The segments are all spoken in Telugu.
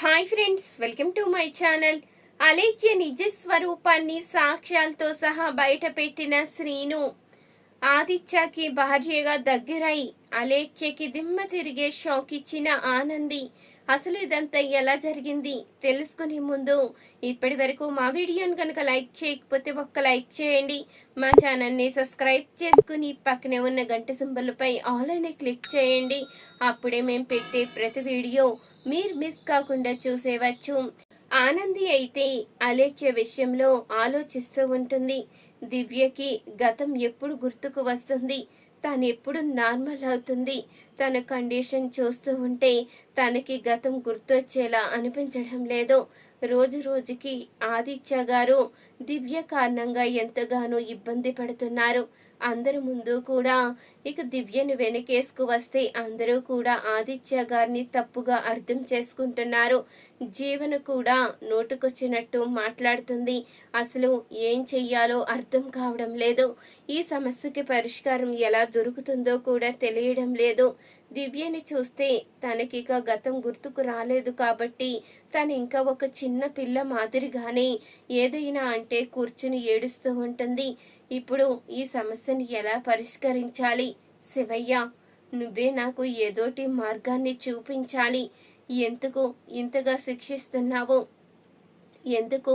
Hi friends welcome to my channel. Alekhya నిజ స్వరూపాన్ని సాక్ష్యాలతో సహా బయట పెట్టిన శ్రీను. ఆదిత్యకి భార్యగా దగ్గరై అలేఖ్యకి దిమ్మ తిరిగే షాక్ ఇచ్చిన ఆనంది. అసలు ఇదంతా ఎలా జరిగింది తెలుసుకునే ముందు ఇప్పటి వరకు మా వీడియోని కనుక లైక్ చేయకపోతే ఒక్క లైక్ చేయండి. మా ఛానల్ని సబ్స్క్రైబ్ చేసుకుని పక్కనే ఉన్న గంట సింబల్పై ఆల్ అనే క్లిక్ చేయండి. అప్పుడే మేము పెట్టే ప్రతి వీడియో మీరు మిస్ కాకుండా చూసేవచ్చు. ఆనంది అయితే అలేఖ్య విషయంలో ఆలోచిస్తూ ఉంటుంది. దివ్యకి గతం ఎప్పుడు గుర్తుకు వస్తుంది? తను ఎప్పుడు నార్మల్ అవుతుంది? తన కండిషన్ చూస్తూ ఉంటే తనకి గతం గుర్తొచ్చేలా అనిపించడం లేదు. రోజు రోజుకి ఆదిత్య గారు దివ్య కారణంగా ఎంతగానో ఇబ్బంది పడుతున్నారు. అందరి ముందు కూడా ఇక దివ్యను వెనకేసుకు వస్తే అందరూ కూడా ఆదిత్య గారిని తప్పుగా అర్థం చేసుకుంటున్నారు. జీవన కూడా నోటుకొచ్చినట్టు మాట్లాడుతుంది. అసలు ఏం చెయ్యాలో అర్థం కావడం లేదు. ఈ సమస్యకి పరిష్కారం ఎలా దొరుకుతుందో కూడా తెలియడం లేదు. దివ్యని చూస్తే తనకిక గతం గుర్తుకు రాలేదు కాబట్టి తను ఇంకా ఒక చిన్న పిల్ల మాదిరిగానే ఏదైనా అంటే కూర్చుని ఏడుస్తూ ఉంటుంది. ఇప్పుడు ఈ సమస్యని ఎలా పరిష్కరించాలి? శివయ్య నువ్వే నాకు ఏదోటి మార్గాన్ని చూపించాలి. ఎందుకు ఇంతగా శిక్షిస్తున్నావు? ఎందుకు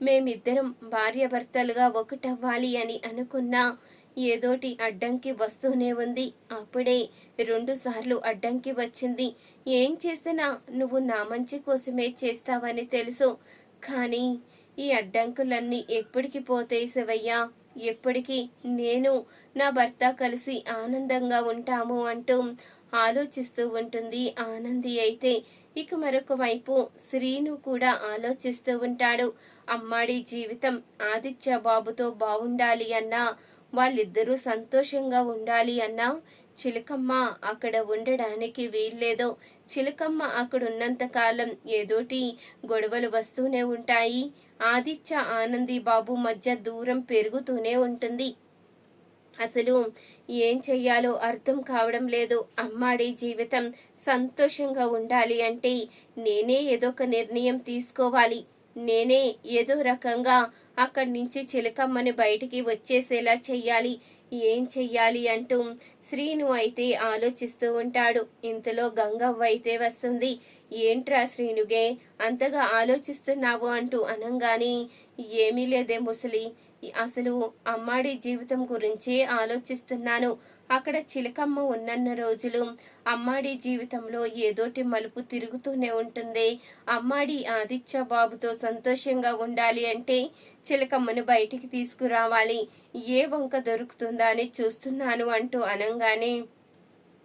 మేమిద్దరం భార్యాభర్తలుగా ఒకటవ్వాలి అని అనుకున్నా? ఏదోటి అడ్డంకి వస్తూనే ఉంది. అప్పుడే రెండు సార్లు అడ్డంకి వచ్చింది. ఏం చేసినా నువ్వు నా మంచి కోసమే చేస్తావని తెలుసు. కానీ ఈ అడ్డంకులన్నీ ఎప్పటికి పోతాయి శివయ్య? ఎప్పటికీ? నేను నా భర్త కలిసి ఆనందంగా ఉంటాము అంటూ ఆలోచిస్తూ ఉంటుంది ఆనంది అయితే. ఇక మరొక వైపు శ్రీను కూడా ఆలోచిస్తూ ఉంటాడు. అమ్మాడి జీవితం ఆదిత్య బాబుతో బాగుండాలి అన్నా వాళ్ళిద్దరూ సంతోషంగా ఉండాలి అన్నా చిలకమ్మ అక్కడ ఉండడానికి వీల్లేదో. చిలకమ్మ అక్కడ ఏదోటి గొడవలు వస్తూనే ఉంటాయి. ఆదిత్య ఆనంది బాబు మధ్య దూరం పెరుగుతూనే ఉంటుంది. అసలు ఏం చెయ్యాలో అర్థం కావడం లేదు. అమ్మాడి జీవితం సంతోషంగా ఉండాలి అంటే నేనే ఏదో ఒక నిర్ణయం తీసుకోవాలి. నేనే ఏదో రకంగా అక్కడి నుంచి చిలకమ్మని బయటికి వచ్చేసేలా చెయ్యాలి. ఏం చెయ్యాలి అంటూ శ్రీను అయితే ఆలోచిస్తూ ఉంటాడు. ఇంతలో గంగవ్వ అయితే వస్తుంది. ఏంట్రా శ్రీనుగే అంతగా ఆలోచిస్తున్నావు? అంటూ అనంగాని ఏమీ లేదే ముసలి. అసలు అమ్మాడి జీవితం గురించి ఆలోచిస్తున్నాను. అక్కడ చిలకమ్మ ఉన్నన్న రోజులు అమ్మాడి జీవితంలో ఏదోటి మలుపు తిరుగుతూనే ఉంటుంది. అమ్మాడి ఆదిత్య బాబుతో సంతోషంగా ఉండాలి అంటే చిలకమ్మను బయటికి తీసుకురావాలి. ఏ వంక దొరుకుతుందా అని చూస్తున్నాను అంటూ అనంగానే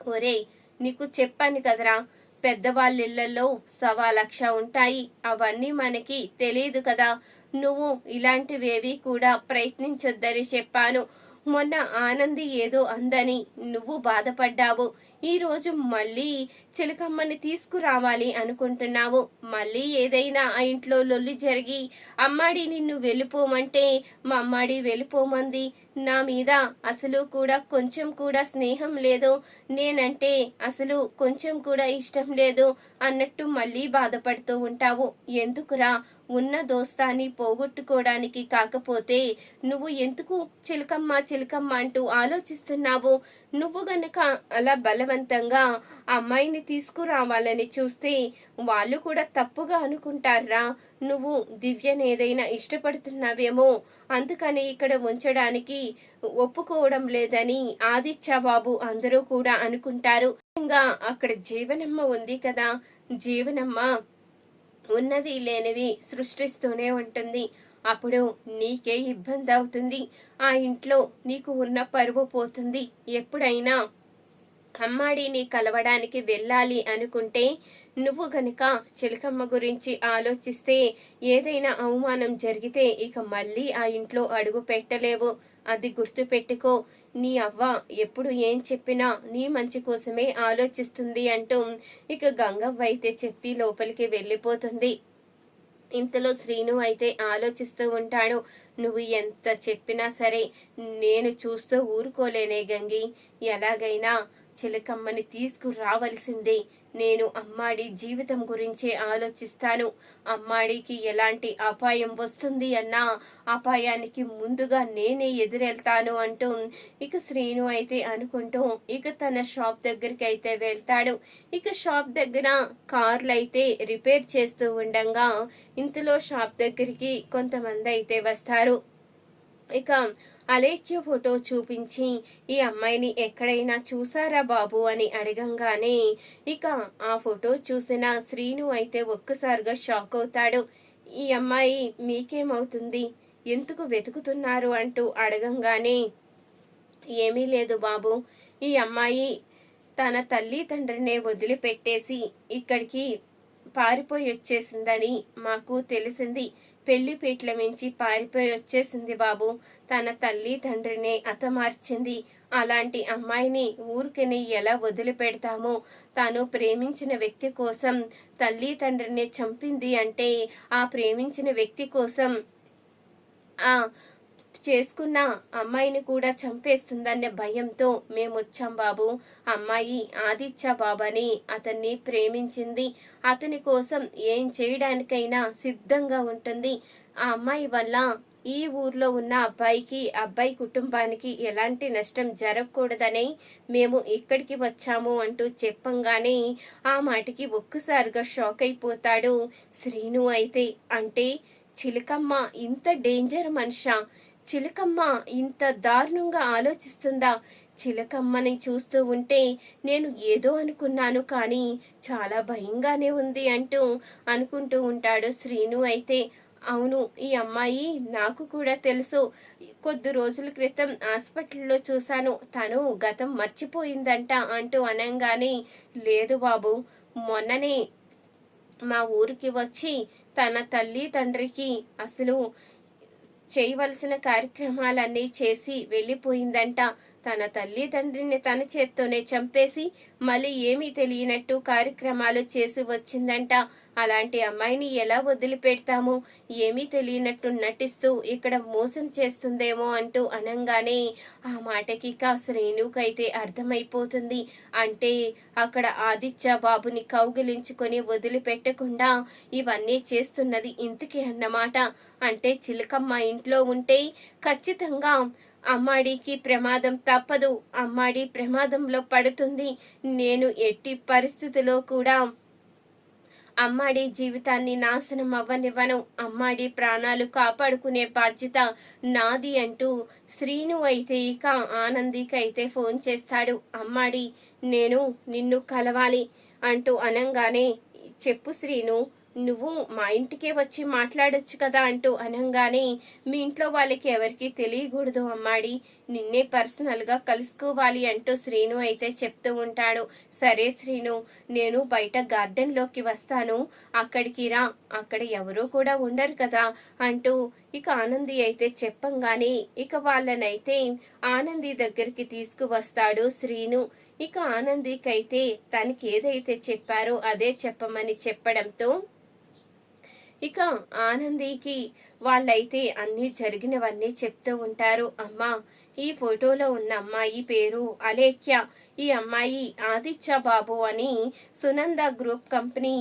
ఒరే నీకు చెప్పాను కదరా పెద్దవాళ్ళిళ్ళలో సవా లక్ష ఉంటాయి. అవన్నీ మనకి తెలియదు కదా. నువ్వు ఇలాంటివేవి కూడా ప్రయత్నించొద్దని చెప్పాను. మొన్న ఆనంది ఏదో అందని నువ్వు బాధపడ్డావు. ఈరోజు మళ్ళీ చిలకమ్మని తీసుకురావాలి అనుకుంటున్నావు. మళ్ళీ ఏదైనా ఆ ఇంట్లో లొల్లి జరిగి అమ్మాడి నిన్ను వెళ్ళిపోమంటే మా అమ్మాడి వెళ్ళిపోమంది. నా మీద అసలు కూడా కొంచెం కూడా స్నేహం లేదు. నేనంటే అసలు కొంచెం కూడా ఇష్టం లేదు అన్నట్టు మళ్ళీ బాధపడుతూ ఉంటావు. ఎందుకురా ఉన్న దోస్తాన్ని పోగొట్టుకోవడానికి కాకపోతే నువ్వు ఎందుకు చిలకమ్మ చిలకమ్మ అంటూ ఆలోచిస్తున్నావు? నువ్వు గనక అలా బలవంతంగా అమ్మాయిని తీసుకురావాలని చూస్తే వాళ్ళు కూడా తప్పుగా అనుకుంటారా? నువ్వు దివ్యను ఏదైనా ఇష్టపడుతున్నావేమో అందుకని ఇక్కడ ఉంచడానికి ఒప్పుకోవడం లేదని ఆదిత్య బాబు అందరూ కూడా అనుకుంటారు. ఇంకా అక్కడ జీవనమ్మ ఉంది కదా. జీవనమ్మ ఉన్నవి లేనివి సృష్టిస్తూనే ఉంటుంది. అప్పుడు నీకే ఇబ్బంది అవుతుంది. ఆ ఇంట్లో నీకు ఉన్న పరువు పోతుంది. ఎప్పుడైనా అమ్మాడిని కలవడానికి వెళ్ళాలి అనుకుంటే నువ్వు గనుక చిలకమ్మ గురించి ఆలోచిస్తే ఏదైనా అవమానం జరిగితే ఇక మళ్ళీ ఆ ఇంట్లో అడుగు పెట్టలేవు. అది గుర్తుపెట్టుకో. నీ అవ్వ ఎప్పుడు ఏం చెప్పినా నీ మంచి కోసమే ఆలోచిస్తుంది అంటూ ఇక గంగవ్వ అయితే చెప్పి లోపలికి వెళ్ళిపోతుంది. ఇంతలో శ్రీను అయితే ఆలోచిస్తూ ఉంటాడు నువ్వు ఎంత చెప్పినా సరే నేను చూస్తూ ఊరుకోలేనే గంగి. ఎలాగైనా చిలకమ్మని తీసుకురావలసిందే. నేను అమ్మాడి జీవితం గురించే ఆలోచిస్తాను. అమ్మాడికి ఎలాంటి అపాయం వస్తుంది అన్న అపాయానికి ముందుగా నేనే ఎదురెళ్తాను అంటూ ఇక శ్రీను అయితే అనుకుంటూ ఇక తన షాప్ దగ్గరికి అయితే వెళ్తాడు. ఇక షాప్ దగ్గర కార్లు అయితే రిపేర్ చేస్తూ ఉండగా ఇంతలో షాప్ దగ్గరికి కొంతమంది అయితే వస్తారు. ఇక అలేఖ్య ఫోటో చూపించి ఈ అమ్మాయిని ఎక్కడైనా చూసారా బాబు? అని అడగంగానే ఇక ఆ ఫోటో చూసిన శ్రీను అయితే ఒక్కసారిగా షాక్ అవుతాడు. ఈ అమ్మాయి మీకేమవుతుంది? ఎందుకు వెతుకుతున్నారు? అంటూ అడగంగానే ఏమీ లేదు బాబు. ఈ అమ్మాయి తన తల్లి తండ్రినే వదిలిపెట్టేసి ఇక్కడికి పారిపోయి వచ్చేసిందని మాకు తెలిసింది. పెళ్ళి పీట్ల మించి పారిపోయి వచ్చేసింది బాబు. తన తల్లి తండ్రిని అతమార్చింది అలాంటి అమ్మాయిని ఊరికని ఎలా వదిలిపెడతామో? తాను ప్రేమించిన వ్యక్తి కోసం తల్లి తండ్రిని చంపింది అంటే ఆ ప్రేమించిన వ్యక్తి కోసం ఆ చేసుకున్న అమ్మాయిని కూడా చంపేస్తుందనే భయంతో మేము వచ్చాం బాబు. అమ్మాయి ఆదిత్య బాబాని అతన్ని ప్రేమించింది. అతని కోసం ఏం చేయడానికైనా సిద్ధంగా ఉంటుంది. ఆ అమ్మాయి వల్ల ఈ ఊర్లో ఉన్న అబ్బాయికి అబ్బాయి కుటుంబానికి ఎలాంటి నష్టం జరగకూడదని మేము ఇక్కడికి వచ్చాము అంటూ చెప్పంగానే ఆ మాటకి ఒక్కసారిగా షాక్ అయిపోతాడు శ్రీను అయితే. అంటే చిలకమ్మ ఇంత డేంజర్ మనిషా. చిలకమ్మ ఇంత దారుణంగా ఆలోచిస్తుందా? చిలకమ్మని చూస్తూ ఉంటే నేను ఏదో అనుకున్నాను కానీ చాలా భయంగానే ఉంది అంటూ అనుకుంటూ ఉంటాడు శ్రీను అయితే. అవును ఈ అమ్మాయి నాకు కూడా తెలుసు. కొద్ది రోజుల క్రితం హాస్పిటల్లో చూశాను. తను గతం మర్చిపోయిందంట అంటూ అనగానే లేదు బాబు మొన్ననే మా ఊరికి వచ్చి తన తల్లి తండ్రికి అసలు చేయవలసిన కార్యక్రమాలన్నీ చేసి వెళ్ళిపోయిందంట. తన తల్లి తండ్రిని తన చేత్తోనే చంపేసి మళ్ళీ ఏమీ తెలియనట్టు కార్యక్రమాలు చేసి వచ్చిందంట. అలాంటి అమ్మాయిని ఎలా వదిలిపెడతాము? ఏమీ తెలియనట్టు నటిస్తూ ఇక్కడ మోసం చేస్తుందేమో అంటూ అనంగానే ఆ మాటకి కా శ్రేణుకైతే అర్థమైపోతుంది. అంటే అక్కడ ఆదిత్య బాబుని కౌగిలించుకొని వదిలిపెట్టకుండా ఇవన్నీ చేస్తున్నది ఇంతకి అన్నమాట. అంటే చిలకమ్మ ఇంట్లో ఉంటే ఖచ్చితంగా అమ్మాడికి ప్రమాదం తప్పదు. అమ్మాడి ప్రమాదంలో పడుతుంది. నేను ఎట్టి పరిస్థితిలో కూడా అమ్మాడి జీవితాన్ని నాశనం అవ్వనివ్వను. అమ్మాడి ప్రాణాలు కాపాడుకునే బాధ్యత నాది అంటూ శ్రీను అయితే ఇక ఆనందికి అయితే ఫోన్ చేస్తాడు. అమ్మాడి నేను నిన్ను కలవాలి అంటూ అనంగానే చెప్పు శ్రీను నువ్వు మా ఇంటికే వచ్చి మాట్లాడొచ్చు కదా అంటూ అనగానే మీ ఇంట్లో వాళ్ళకి ఎవరికి తెలియకూడదు అమ్మాడి. నిన్నే పర్సనల్గా కలుసుకోవాలి అంటూ శ్రీను అయితే చెప్తూ ఉంటాడు. సరే శ్రీను నేను బయట గార్డెన్లోకి వస్తాను. అక్కడికి రా అక్కడ ఎవరూ కూడా ఉండరు కదా అంటూ ఇక ఆనంది అయితే చెప్పంగానే ఇక వాళ్ళనైతే ఆనంది దగ్గరికి తీసుకువస్తాడు శ్రీను. ఇక ఆనందికైతే తనకి ఏదైతే చెప్పారో అదే చెప్పమని చెప్పడంతో ఇక ఆనందికి వాళ్ళైతే అన్నీ జరిగినవన్నీ చెప్తూ ఉంటారు. అమ్మా ఈ ఫోటోలో ఉన్న అమ్మాయి పేరు అలేఖ్య. ఈ అమ్మాయి ఆదిత్య బాబు అని సునంద గ్రూప్ కంపెనీ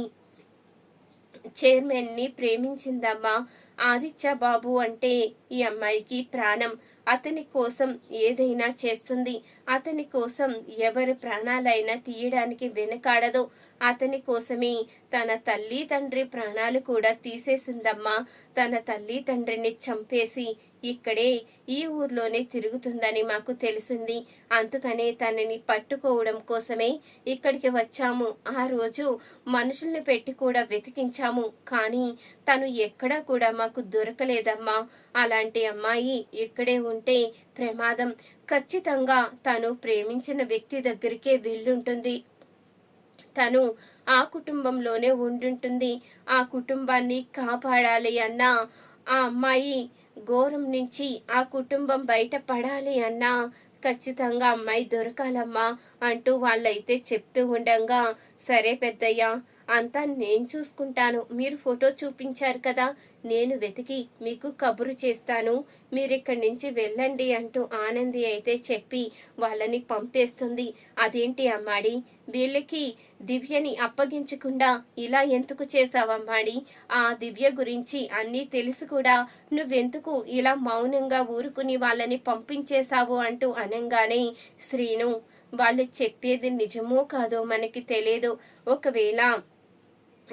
చైర్మన్ని ప్రేమించిందమ్మా. ఆదిత్య బాబు అంటే ఈ అమ్మాయికి ప్రాణం. అతని కోసం ఏదైనా చేస్తుంది. అతని కోసం ఎవరి ప్రాణాలైనా తీయడానికి వెనకాడదు. అతని కోసమే తన తల్లి తండ్రి ప్రాణాలు కూడా తీసేసిందమ్మా. తన తల్లి తండ్రిని చంపేసి ఇక్కడే ఈ ఊర్లోనే తిరుగుతుందని మాకు తెలిసింది. అందుకనే తనని పట్టుకోవడం కోసమే ఇక్కడికి వచ్చాము. ఆ రోజు మనుషుల్ని పెట్టి కూడా వెతికించాము. కానీ తను ఎక్కడా కూడా మాకు దొరకలేదమ్మా. అలా అలాంటి అమ్మాయి ఇక్కడే ఉంటే ప్రమాదం. ఖచ్చితంగా తను ప్రేమించిన వ్యక్తి దగ్గరికే వెళ్ళుంటుంది. తను ఆ కుటుంబంలోనే ఉండుంటుంది. ఆ కుటుంబాన్ని కాపాడాలి అన్న ఆ అమ్మాయి ఘోరం నుంచి ఆ కుటుంబం బయటపడాలి అన్నా ఖచ్చితంగా అమ్మాయి దొరకాలమ్మా అంటూ వాళ్ళైతే చెప్తూ ఉండగా సరే పెద్దయ్య అంతా నేను చూసుకుంటాను. మీరు ఫోటో చూపించారు కదా నేను వెతికి మీకు కబురు చేస్తాను. మీరు ఇక్కడి నుంచి వెళ్ళండి అంటూ ఆనంది అయితే చెప్పి వాళ్ళని పంపేస్తుంది. అదేంటి అమ్మాడి? వీళ్ళకి దివ్యని అప్పగించకుండా ఇలా ఎందుకు చేసావమ్మాడి ఆ దివ్య గురించి అన్నీ తెలిసి కూడా. నువ్వెందుకు ఇలా మౌనంగా ఊరుకుని వాళ్ళని పంపించేశావు అంటూ అనంగానే శ్రీను వాళ్ళు చెప్పేది నిజమో కాదో మనకి తెలియదు ఒకవేళ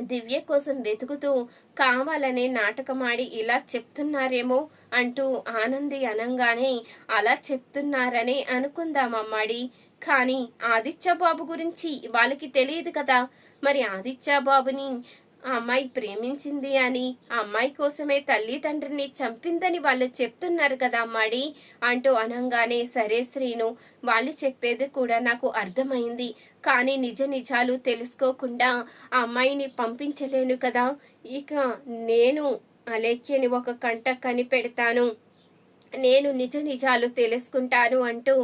దివ్య కోసం వెతుకుతూ కావాలనే నాటకమాడి ఇలా చెప్తున్నారేమో అంటూ ఆనంది అనంగానే అలా చెప్తున్నారని అనుకుందామమ్మాడి కానీ ఆదిత్య బాబు గురించి వాళ్ళకి తెలియదు కదా. మరి ఆదిత్య బాబుని ఆ అమ్మాయి ప్రేమించింది అని ఆ అమ్మాయి కోసమే తల్లి తండ్రిని చంపిందని వాళ్ళు చెప్తున్నారు కదా అమ్మాడి? అంటూ అనంగానే సరే శ్రీను వాళ్ళు చెప్పేది కూడా నాకు అర్థమైంది. కానీ నిజ నిజాలు తెలుసుకోకుండా ఆ అమ్మాయిని పంపించలేను కదా. ఇక నేను అలేఖ్యని ఒక కంట కనిపెడతాను. నేను నిజ నిజాలు తెలుసుకుంటాను అంటూ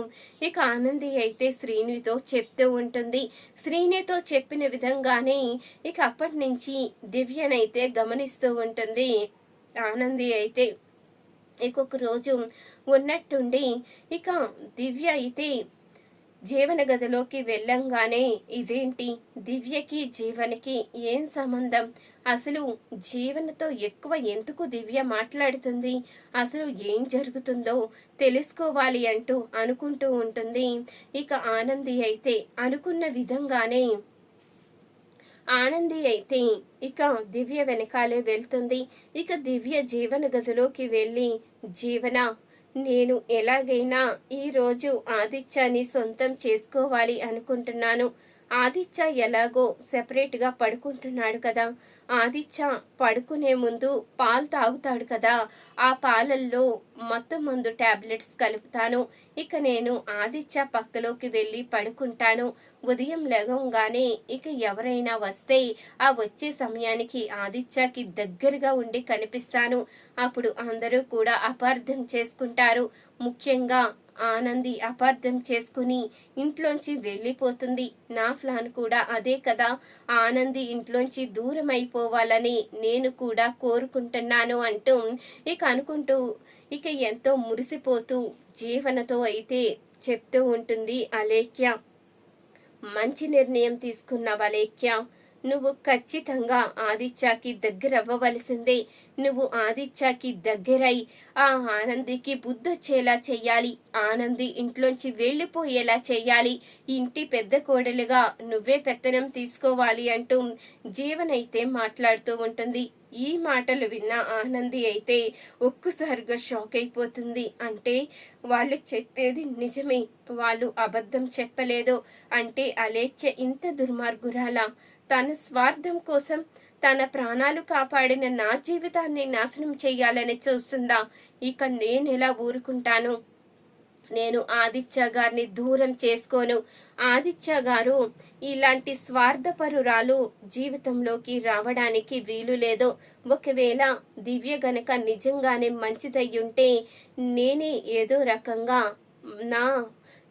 ఇక ఆనంది అయితే శ్రీనితో చెప్తూ ఉంటుంది. శ్రీనితో చెప్పిన విధంగానే ఇక అప్పటి నుంచి దివ్యనైతే గమనిస్తూ ఉంటుంది. ఆనంది అయితే ఇంకొక రోజు ఉన్నట్టుండి ఇక దివ్య అయితే జీవన గదిలోకి వెళ్ళంగానే ఇదేంటి? దివ్యకి జీవనకి ఏం సంబంధం? అసలు జీవనతో ఎక్కువ ఎందుకు దివ్య మాట్లాడుతుంది? అసలు ఏం జరుగుతుందో తెలుసుకోవాలి అంటూ అనుకుంటూ ఉంటుంది. ఇక ఆనంది అయితే అనుకున్న విధంగానే ఆనంది అయితే ఇక దివ్య వెనకాలే వెళ్తుంది. ఇక దివ్య జీవన గదిలోకి వెళ్ళి జీవన నేను ఎలాగైనా ఈరోజు ఆదిత్యాన్ని సొంతం చేసుకోవాలి అనుకుంటున్నాను. ఆదిత్య ఎలాగో సెపరేట్గా పడుకుంటున్నాడు కదా. ఆదిత్య పడుకునే ముందు పాలు తాగుతాడు కదా. ఆ పాలల్లో మొత్తం మందు టాబ్లెట్స్ కలుపుతాను. ఇక నేను ఆదిత్య పక్కలోకి వెళ్ళి పడుకుంటాను. ఉదయం లేవంగానే ఇక ఎవరైనా వస్తే ఆ వచ్చే సమయానికి ఆదిత్యకి దగ్గరగా ఉండి కనిపిస్తాను. అప్పుడు అందరూ కూడా అపార్థం చేసుకుంటారు. ముఖ్యంగా ఆనంది అపార్థం చేసుకుని ఇంట్లోంచి వెళ్ళిపోతుంది. నా ప్లాన్ కూడా అదే కదా. ఆనంది ఇంట్లోంచి దూరం అయిపోవాలని నేను కూడా కోరుకుంటున్నాను అంటూ ఇక అనుకుంటూ ఇక ఎంతో మురిసిపోతూ జీవనతో అయితే చెప్తూ ఉంటుంది అలేఖ్య. మంచి నిర్ణయం తీసుకున్నావు అలేఖ్య. నువ్వు ఖచ్చితంగా ఆదిత్యకి దగ్గరవ్వవలసిందే నువ్వు ఆదిత్యకి దగ్గరై ఆ ఆనందికి బుద్ధొచ్చేలా చెయ్యాలి. ఆనంది ఇంట్లోంచి వెళ్ళిపోయేలా చెయ్యాలి. ఇంటి పెద్ద కోడలుగా నువ్వే పెత్తనం తీసుకోవాలి అంటూ జీవనైతే మాట్లాడుతూ ఉంటుంది. ఈ మాటలు విన్న ఆనంది అయితే ఒక్కసారిగా షాక్ అయిపోతుంది. అంటే వాళ్ళు చెప్పేది నిజమే వాళ్ళు అబద్ధం చెప్పలేదు అంటే అలేఖ్య ఇంత దుర్మార్గురాలా. తన స్వార్థం కోసం తన ప్రాణాలు కాపాడిన నా జీవితాన్ని నాశనం చేయాలని చూస్తుందా? ఇక నేను ఎలా ఊరుకుంటాను? నేను ఆదిత్య గారిని దూరం చేసుకోను. ఆదిత్య గారు ఇలాంటి స్వార్థపరురాలు జీవితంలోకి రావడానికి వీలు లేదు. ఒకవేళ దివ్య గనక నిజంగానే మంచిదయ్యుంటే నేనే ఏదో రకంగా నా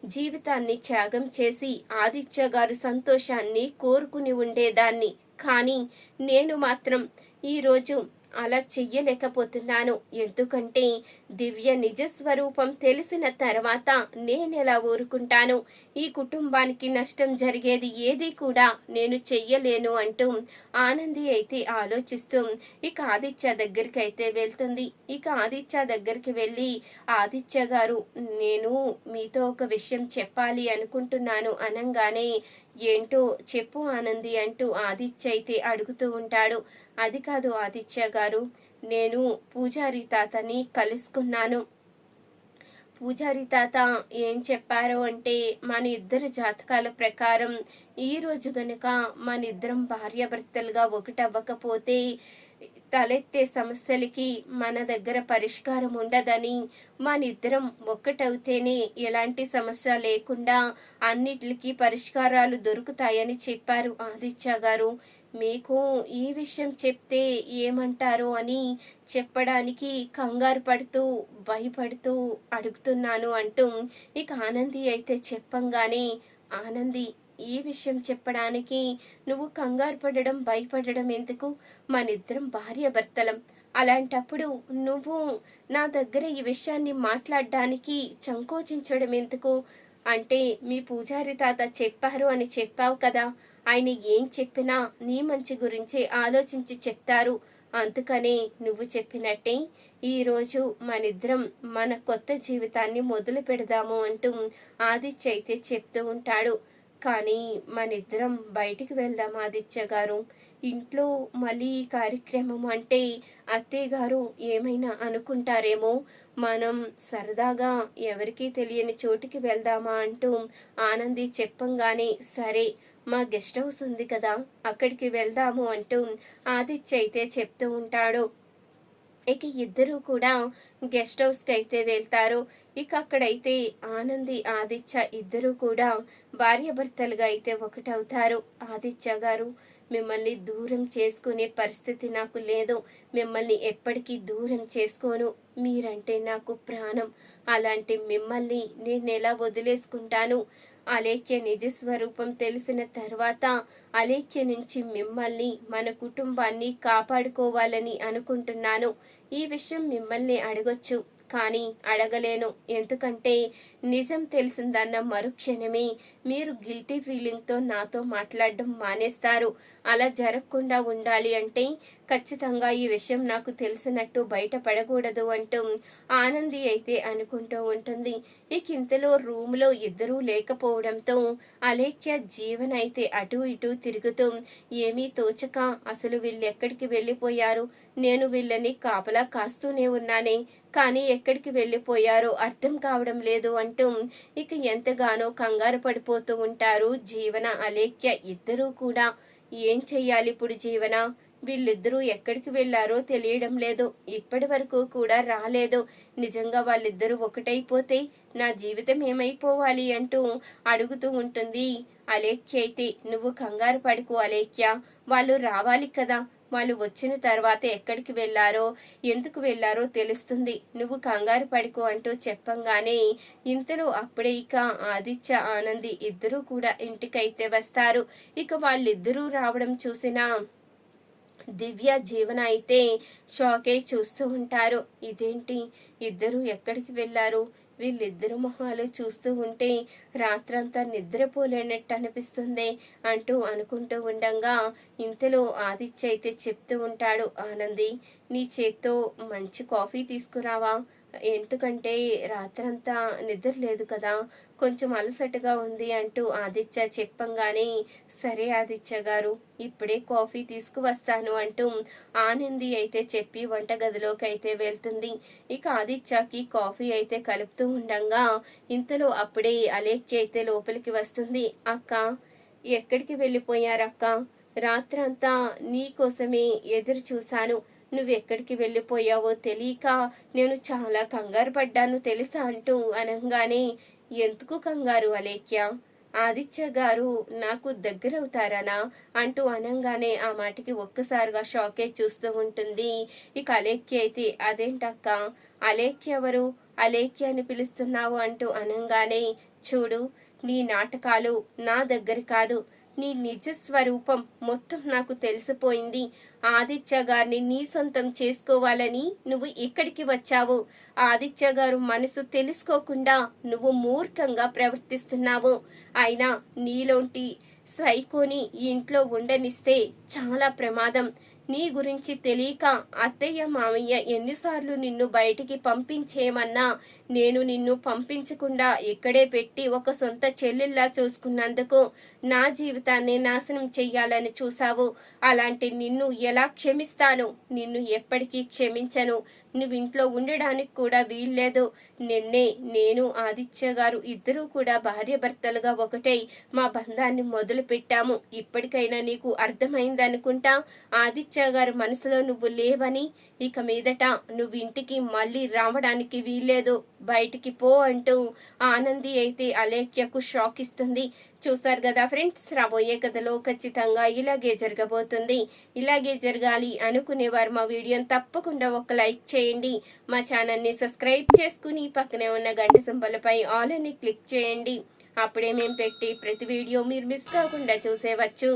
జీవితాన్ని త్యాగం చేసి ఆదిత్య గారు సంతోషాన్ని కోరుకుని ఉండేదాన్ని. కానీ నేను మాత్రం ఈరోజు అలా చెయ్యలేకపోతున్నాను. ఎందుకంటే దివ్య నిజ స్వరూపం తెలిసిన తర్వాత నేనెలా ఊరుకుంటాను? ఈ కుటుంబానికి నష్టం జరిగేది ఏది కూడా నేను చెయ్యలేను అంటూ ఆనంది అయితే ఆలోచిస్తూ ఇక ఆదిత్య దగ్గరికి అయితే వెళ్తుంది. ఇక ఆదిత్య దగ్గరికి వెళ్ళి ఆదిత్య గారు నేను మీతో ఒక విషయం చెప్పాలి అనుకుంటున్నాను అనంగానే ఏంటో చెప్పు ఆనంది అంటూ ఆదిత్య అయితే అడుగుతూ ఉంటాడు. అది కాదు ఆదిత్య గారు నేను పూజారి తాతని కలుసుకున్నాను. పూజారి తాత ఏం చెప్పారు అంటే మన ఇద్దరు జాతకాల ప్రకారం ఈ రోజు గనుక మన ఇద్దరం భార్యాభర్తలుగా ఒకటవ్వకపోతే తలెత్తే సమస్యలకి మన దగ్గర పరిష్కారం ఉండదని మనిద్దరం ఒక్కటవుతేనే ఎలాంటి సమస్య లేకుండా అన్నిటికి పరిష్కారాలు దొరుకుతాయని చెప్పారు ఆదిత్య గారు. మీకు ఈ విషయం చెప్తే ఏమంటారు అని చెప్పడానికి కంగారు పడుతూ భయపడుతూ అడుగుతున్నాను అంటూ ఇక ఆనంది అయితే చెప్పంగానే ఆనంది ఈ విషయం చెప్పడానికి నువ్వు కంగారు పడడం భయపడడం ఎందుకు? మనిద్దరం భార్యాభర్తలం అలాంటప్పుడు నువ్వు నా దగ్గర ఈ విషయాన్ని మాట్లాడడానికి సంకోచించడం ఎందుకు? అంటే మీ పూజారి తాత చెప్పారు అని చెప్పావు కదా. ఆయన ఏం చెప్పినా నీ మంచి గురించి ఆలోచించి చెప్తారు. అందుకనే నువ్వు చెప్పినట్టే ఈరోజు మనిద్దరం మన కొత్త జీవితాన్ని మొదలు పెడదాము అంటూ ఆదిత్య అయితే చెప్తూ ఉంటాడు. కానీ మనిద్దరం బయటికి వెళ్దాం ఆదిత్య గారు. ఇంట్లో మళ్ళీ ఈ కార్యక్రమం అంటే అత్తయ్య గారు ఏమైనా అనుకుంటారేమో? మనం సరదాగా ఎవరికీ తెలియని చోటికి వెళ్దామా అంటూ ఆనంది చెప్పంగానే సరే మా గెస్ట్ హౌస్ ఉంది కదా అక్కడికి వెళ్దాము అంటూ ఆదిత్య అయితే చెప్తూ ఉంటాడు. ఇక ఇద్దరూ కూడా గెస్ట్ హౌస్కి అయితే వెళ్తారు. ఇక అక్కడైతే ఆనంది ఆదిత్య ఇద్దరూ కూడా భార్యాభర్తలుగా అయితే ఒకటవుతారు. ఆదిత్య గారు మిమ్మల్ని దూరం చేసుకునే పరిస్థితి నాకు లేదు. మిమ్మల్ని ఎప్పటికీ దూరం చేసుకోను. మీరంటే నాకు ప్రాణం. అలాంటి మిమ్మల్ని నేను ఎలా వదిలేసుకుంటాను? అలేఖ్య నిజ స్వరూపం తెలిసిన తర్వాత అలేఖ్య నుంచి మిమ్మల్ని మన కుటుంబాన్ని కాపాడుకోవాలని అనుకుంటున్నాను. ఈ విషయం మిమ్మల్ని అడగొచ్చు. కానీ అడగలేను. ఎందుకంటే నిజం తెలిసిందన్న మరుక్షణమే మీరు గిల్టీ ఫీలింగ్తో నాతో మాట్లాడడం మానేస్తారు. అలా జరగకుండా ఉండాలి అంటే ఖచ్చితంగా ఈ విషయం నాకు తెలిసినట్టు బయటపడకూడదు అంటూ ఆనంది అయితే అనుకుంటూ ఉంటుంది. ఇక ఇంతలో రూమ్లో ఇద్దరూ లేకపోవడంతో అలేఖ్య జీవన్ అయితే అటు ఇటు తిరుగుతూ ఏమీ తోచక అసలు వీళ్ళు ఎక్కడికి వెళ్ళిపోయారు? నేను వీళ్ళని కాపలా కాస్తూనే ఉన్నానే కానీ ఎక్కడికి వెళ్ళిపోయారో అర్థం కావడం లేదు అంటూ ఇక ఎంతగానో కంగారు పడిపోతూ ఉంటారు జీవన అలేఖ్య ఇద్దరూ కూడా. ఏం చెయ్యాలి ఇప్పుడు జీవన? వీళ్ళిద్దరూ ఎక్కడికి వెళ్ళారో తెలియడం లేదు. ఇప్పటి వరకు కూడా రాలేదు. నిజంగా వాళ్ళిద్దరూ ఒకటైపోతే నా జీవితం ఏమైపోవాలి అంటూ అడుగుతూ ఉంటుంది అలేఖ్య అయితే. నువ్వు కంగారు పడుకు అలేఖ్య. వాళ్ళు రావాలి కదా. వాళ్ళు వచ్చిన తర్వాత ఎక్కడికి వెళ్ళారో ఎందుకు వెళ్ళారో తెలుస్తుంది. నువ్వు కంగారు పడుకో అంటూ చెప్పంగానే ఇంతలో అప్పుడే ఇక ఆదిత్య ఆనంది ఇద్దరూ కూడా ఇంటికైతే వస్తారు. ఇక వాళ్ళిద్దరూ రావడం చూసినా దివ్య జీవన అయితే షాకే చూస్తూ ఉంటారు. ఇదేంటి? ఇద్దరు ఎక్కడికి వెళ్ళారు? వీళ్ళిద్దరు మొహాలు చూస్తూ ఉంటే రాత్రంతా నిద్రపోలేనట్టు అనిపిస్తుంది అంటూ అనుకుంటూ ఉండగా ఇంతలో ఆదిత్య అయితే చెప్తూ ఉంటాడు ఆనంది నీ చేత్తో మంచి కాఫీ తీసుకురావా? ఎందుకంటే రాత్రంతా నిద్ర లేదు కదా కొంచెం అలసటగా ఉంది అంటూ ఆదిత్య చెప్పంగానే సరే ఆదిత్య గారు ఇప్పుడే కాఫీ తీసుకువస్తాను అంటూ ఆనంది అయితే చెప్పి వంటగదిలోకి అయితే వెళ్తుంది. ఇక ఆదిత్యకి కాఫీ అయితే కలుపుతూ ఉండగా ఇంతలో అప్పుడే అలేఖ్య అయితే లోపలికి వస్తుంది. అక్క ఎక్కడికి వెళ్ళిపోయారక్క? రాత్రంతా నీ కోసమే ఎదురు చూశాను. నువ్వెక్కడికి వెళ్ళిపోయావో తెలియక నేను చాలా కంగారు పడ్డాను తెలుసా అంటూ అనగానే ఎందుకు కంగారు అలేఖ్య? ఆదిత్య గారు నాకు దగ్గరవుతారనా? అంటూ అనంగానే ఆ మాటకి ఒక్కసారిగా షాకే చూస్తూ ఉంటుంది. ఇక అలేఖ్య అయితే అదేంటక్క? అలేఖ్య ఎవరు? అలేఖ్య అని పిలుస్తున్నావు? అంటూ అనంగానే చూడు నీ నాటకాలు నా దగ్గర కాదు. నీ నిజ స్వరూపం మొత్తం నాకు తెలిసిపోయింది. ఆదిత్య గారిని నీ సొంతం చేసుకోవాలని నువ్వు ఇక్కడికి వచ్చావు. ఆదిత్య గారు మనసు తెలుసుకోకుండా నువ్వు మూర్ఖంగా ప్రవర్తిస్తున్నావు. అయినా నీలోంటి సైకోని ఇంట్లో ఉండనిస్తే చాలా ప్రమాదం. నీ గురించి తెలియక అత్తయ్య మామయ్య ఎన్నిసార్లు నిన్ను బయటికి పంపించేయమన్నా నేను నిన్ను పంపించకుండా ఇక్కడే పెట్టి ఒక సొంత చెల్లెల్లా చూసుకున్నందుకు నా జీవితాన్ని నాశనం చెయ్యాలని చూసావు అలాంటి నిన్ను ఎలా క్షమిస్తాను? నిన్ను ఎప్పటికీ క్షమించను. నువ్వు ఇంట్లో ఉండడానికి కూడా వీల్లేదు. నిన్నే నేను ఆదిత్య గారు ఇద్దరూ కూడా భార్యాభర్తలుగా ఒకటై మా బంధాన్ని మొదలు పెట్టాము ఇప్పటికైనా నీకు అర్థమైందనుకుంటా? ఆదిత్య గారు మనసులో నువ్వు లేవని? ఇక మీదట నువ్వు ఇంటికి మళ్ళీ రావడానికి వీల్లేదు. బయటికి పో అంటూ ఆనంది అయితే అలేఖ్యకు షాక్ ఇస్తుంది. చూస్తారు కదా ఫ్రెండ్స్ రాబోయే కథలో ఖచ్చితంగా ఇలాగే జరగబోతుంది. ఇలాగే జరగాలి అనుకునేవారు మా వీడియోని తప్పకుండా ఒక లైక్ చేయండి. మా ఛానల్ని సబ్స్క్రైబ్ చేసుకుని పక్కనే ఉన్న గంట సింబలపై ఆల్ అని క్లిక్ చేయండి. అప్పుడే మేము పెట్టి ప్రతి వీడియో మీరు మిస్ కాకుండా చూసేవచ్చు.